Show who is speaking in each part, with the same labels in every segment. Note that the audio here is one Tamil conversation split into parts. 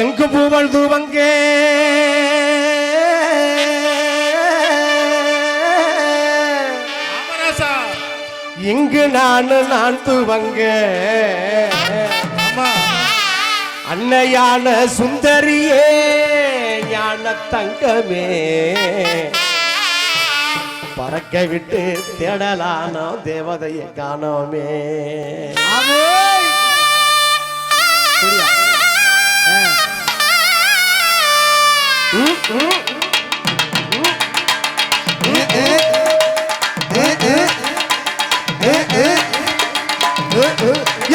Speaker 1: எங்கு பூவல் தூவங்க இங்கு நான் நான் துவங்க. அன்னையான சுந்தரியே ஞான தங்கமே. பறக்க விட்டு தேடலானோ தேவதையை காணோமே. ம்,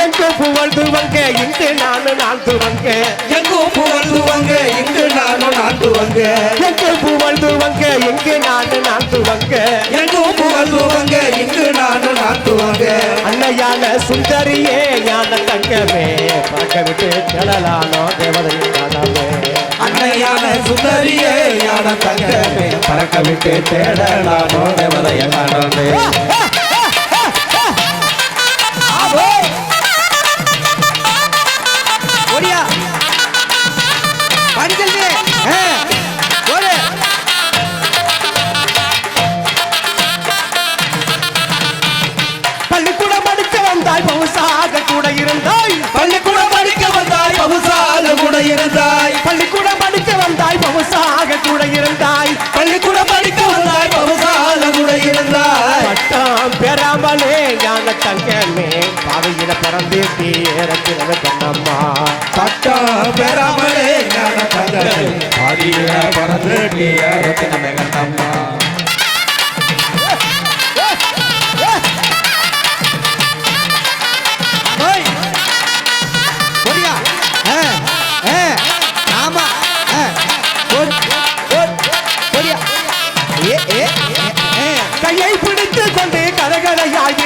Speaker 1: எங்கு புகழ் துவங்க இங்கு நானு நான் துவங்க
Speaker 2: எங்கோ புகழ்ந்துவங்க இங்கு நானும் நாட்டுவங்க
Speaker 1: எங்கு புகழ் துவங்க இங்கு நானு நான் துவங்க
Speaker 2: எங்கோ புகழ்ந்துவங்க இங்கு நானும் நாட்டுவங்க
Speaker 1: அன்னையான சுந்தரியே ஞான தங்கமே. பறக்க விட்டு கிடலானோ தேவதையை காணாமே
Speaker 2: அன்னையான சுந்தரியே யான தங்கமே. பறக்க விட்டு தேடலானோ தேவதைய காணோமே
Speaker 1: பள்ளிக்கூடம் படிக்க வந்தாய் பவுசாக கூட இருந்தாய்.
Speaker 2: பள்ளிக்கூடம் படிக்க வந்தாய் பகுசால கூட இருந்தாய்.
Speaker 1: கட்டி இறக்கிறது கண்ணம்மா
Speaker 2: சட்டம் பெறாமலே அடிய பறந்து
Speaker 3: நீ இறக்கிறது கண்ணம்மா
Speaker 1: கையை பிடித்து கொண்டு கரகரையாகி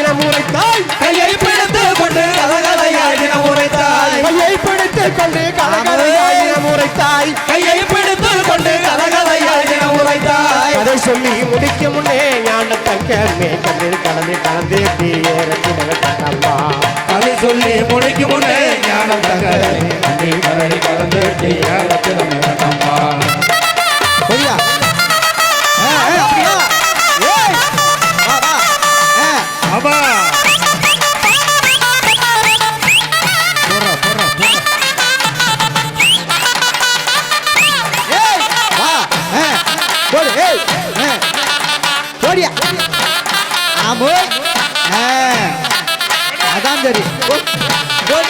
Speaker 1: முறைத்தாய்
Speaker 2: கையை பிடித்து கொண்டு கலகலையாயின உரைத்தாய்.
Speaker 1: கதை சொல்லி முடிக்க முன்னே ஞான தங்கமே கண்ணில் கலந்து கலந்து தீரத்தினது கண்ணம்மா
Speaker 2: அதை சொல்லி முடிக்கும் முன்னே ஞானம் தங்கமே அன்னி கரடி கலந்து
Speaker 1: अंजरी बोले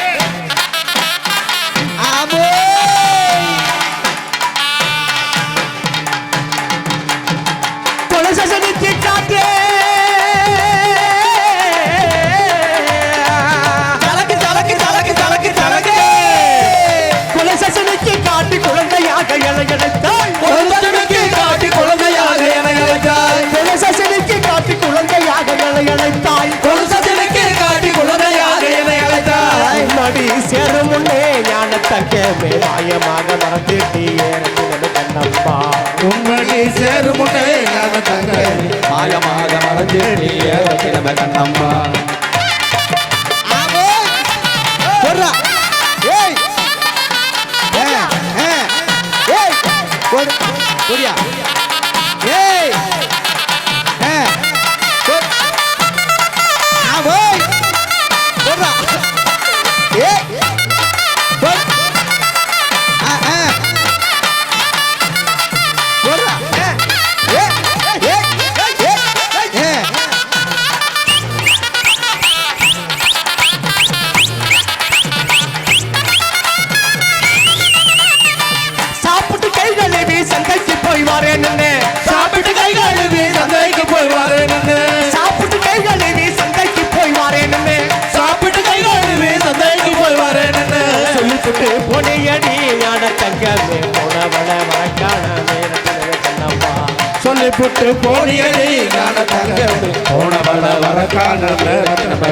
Speaker 1: குழந்தையாக இலையடை மாயமே மாயமாக
Speaker 2: மறந்துட்டியே கண்ணப்பா உம்மடி சேரு முட்டை மாயமாக மறந்துட்டியே நம்ம கண்ணம்மா
Speaker 3: சொல்றா ஏய். ஏய். ஏய். ஏய்.
Speaker 1: சந்தைக்கு போய் வரேன்னு
Speaker 2: சாப்பிட்டு கை கழுவி சந்தைக்கு போய் வரேன்னு
Speaker 1: சாப்பிட்டு கை கழுவி சந்தைக்கு போய் வரேன்னு
Speaker 2: சாப்பிட்டு கை கழுவி சந்தைக்கு போய் வரேன்னு
Speaker 1: சொல்லிவிட்டு பொடியடி ஞான தங்கமே போனவள மறக்கான நேரத்தினது கண்ணம்மா.
Speaker 2: சொல்லி புட்டு போடியடி ஞான தங்கமே போனவள வரக்கான ரத்தினமே